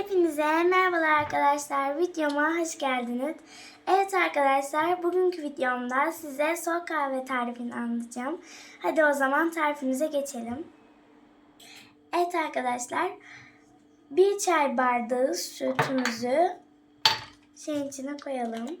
Hepinize merhabalar arkadaşlar. Videoma hoş geldiniz. Evet arkadaşlar, bugünkü videomda size soğuk kahve tarifini anlatacağım. Hadi o zaman tarifimize geçelim. Evet arkadaşlar, bir çay bardağı sütümüzü şeyin içine koyalım.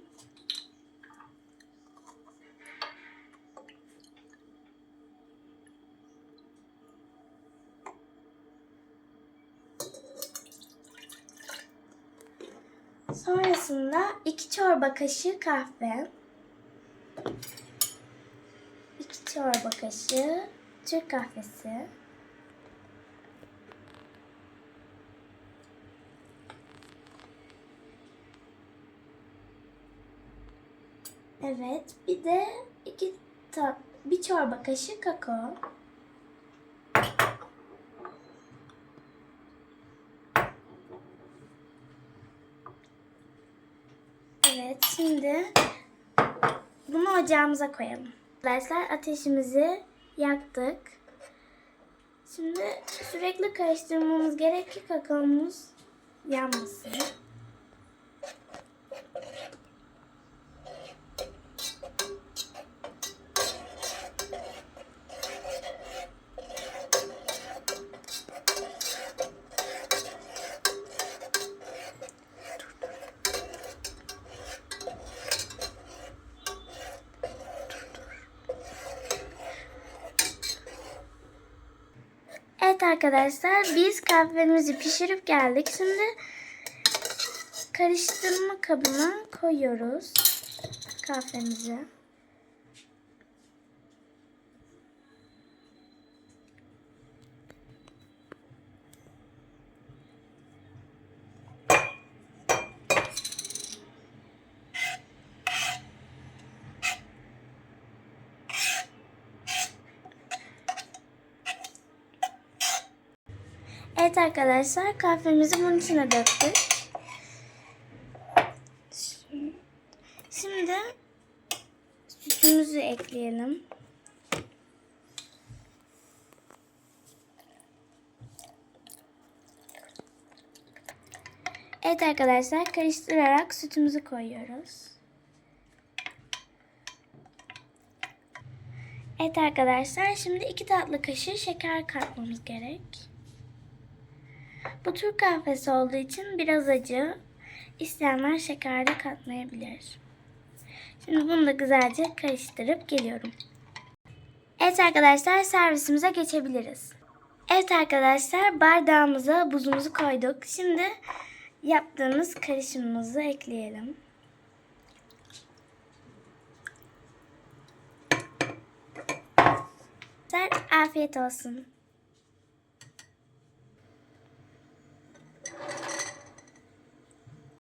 Sonrasında 2 çorba kaşığı kahve. 2 çorba kaşığı Türk kahvesi. Evet, bir de iki ta bir çorba kaşığı kakao. Evet, şimdi bunu ocağımıza koyalım. Arkadaşlar ateşimizi yaktık. Şimdi sürekli karıştırmamız gerek ki kakaomuz yanmasın. Evet arkadaşlar biz kahvemizi pişirip geldik. Şimdi karıştırma kabına koyuyoruz kahvemizi. Evet arkadaşlar kahvemizi bunun içine döktük. Şimdi sütümüzü ekleyelim. Evet arkadaşlar karıştırarak sütümüzü koyuyoruz. Evet arkadaşlar şimdi iki tatlı kaşığı şeker katmamız gerek. Bu Türk kahvesi olduğu için biraz acı. İsteyenler şeker de katmayabilir. Şimdi bunu da güzelce karıştırıp geliyorum. Evet arkadaşlar servisimize geçebiliriz. Evet arkadaşlar bardağımıza buzumuzu koyduk. Şimdi yaptığımız karışımımızı ekleyelim. Afiyet olsun.